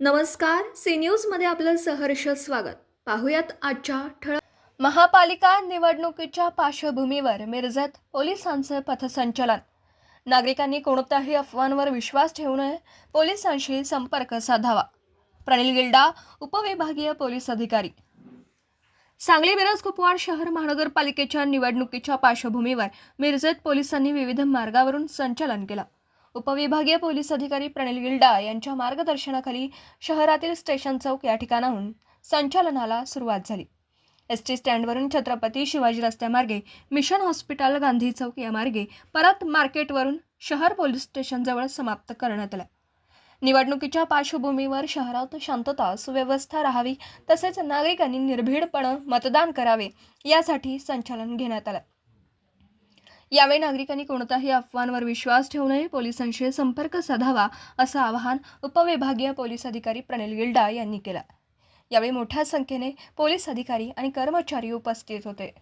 नमस्कार सी न्यूजमध्ये आपलं सहर्ष स्वागत. पाहुयात आजच्या ठळक महापालिका निवडणुकीच्या पार्श्वभूमीवर मिरजेत पोलिसांचं पथसंचलन. नागरिकांनी कोणत्याही अफवांवर विश्वास ठेवू नये पोलिसांशी संपर्क साधावा. प्रणिल गिल्डा उपविभागीय पोलीस अधिकारी. सांगली मिरज कुपवाड शहर महानगरपालिकेच्या निवडणुकीच्या पार्श्वभूमीवर मिरजेत पोलिसांनी विविध मार्गावरून संचलन केलं. उपविभागीय पोलीस अधिकारी प्रणिल गिल्डा यांच्या मार्गदर्शनाखाली शहरातील स्टेशन चौक या ठिकाणाहून संचालनाला सुरुवात झाली. एस टी स्टँडवरून छत्रपती शिवाजी रस्त्यामार्गे मिशन हॉस्पिटल गांधी चौक या मार्गे परत मार्केटवरून शहर पोलीस स्टेशनजवळ समाप्त करण्यात आलं. निवडणुकीच्या पार्श्वभूमीवर शहरात शांतता सुव्यवस्था राहावी तसेच नागरिकांनी निर्भीडपणे मतदान करावे यासाठी संचालन घेण्यात आलं. यावेळी नागरिकांनी कोणत्याही अफवांवर विश्वास ठेवू नये पोलिसांशी संपर्क साधावा असं आवाहन उपविभागीय पोलीस अधिकारी प्रणिल गिल्डा यांनी केलं. यावेळी मोठ्या संख्येने पोलीस अधिकारी आणि कर्मचारी उपस्थित होते.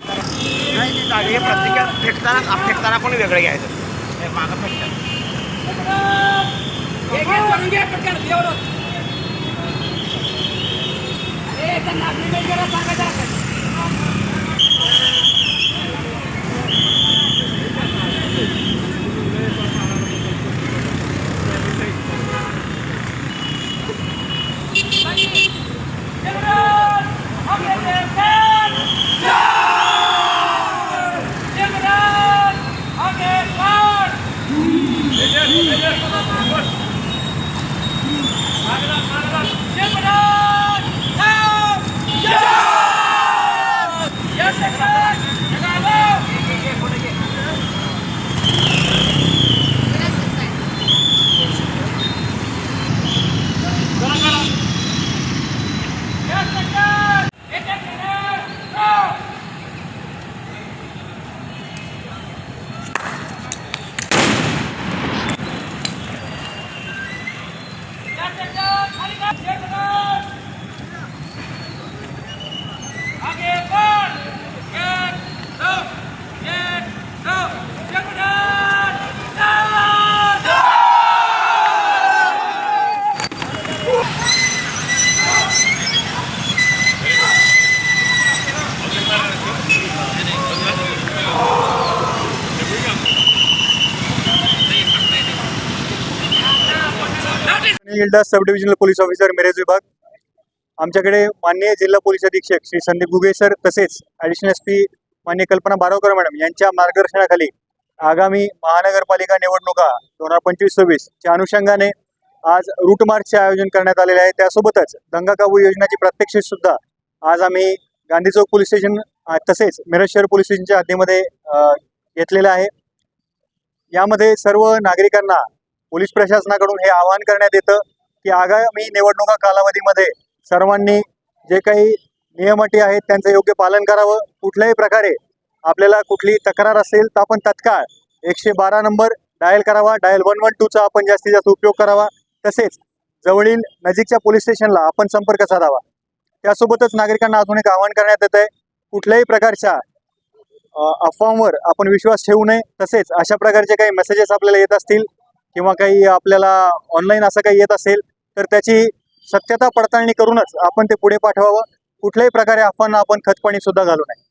हे फेकताना फेकताना पण वेगळं घ्यायचं. हे मागं फेकतात. Yeah! ਸਰਕਾਰ जिल्हा sub divisional police officer Miraj विभाग. आमच्याकडे माननीय जिल्हा पोलीस अधीक्षक श्री संदीप गुगे सर तसेच ॲडिशनल एस पी मान्य कल्पना बारावकर मॅडम यांच्या मार्गदर्शनाखाली आगामी महानगरपालिका निवडणुका दोन हजार पंचवीस सव्वीसच्या अनुषंगाने आज रूट मार्चचे आयोजन करण्यात आलेले आहे. त्यासोबतच दंगा काबू योजनेची प्रात्यक्षिक सुद्धा आज आम्ही गांधी चौक पोलीस स्टेशन तसेच मिरज शहर पोलीस स्टेशनच्या हद्दीमध्ये घेतलेलं आहे. यामध्ये सर्व नागरिकांना पोलीस प्रशासनाकडून हे आवाहन करण्यात येतं की आगामी निवडणुका कालावधीमध्ये सर्वांनी जे काही नियम अटी आहेत त्यांचं योग्य पालन करावं. कुठल्याही प्रकारे आपल्याला कुठली तक्रार असेल तर आपण तत्काळ एकशे बारा नंबर डायल करावा. डायल वन वन टूचा आपण जास्तीत जास्त उपयोग करावा. तसेच जवळील नजीकच्या पोलीस स्टेशनला आपण संपर्क साधावा. त्यासोबतच नागरिकांना अजून एक आवाहन करण्यात येत आहे कुठल्याही प्रकारच्या अफवांवर आपण विश्वास ठेवू नये. तसेच अशा प्रकारचे काही मेसेजेस आपल्याला येत असतील किंवा काही आपल्याला ऑनलाईन असं काही येत असेल तर त्याची सत्यता पडताळणी करूनच आपण ते पुढे पाठवावं. कुठल्याही प्रकारे आपण आपण खतपाणी सुद्धा घालू नये.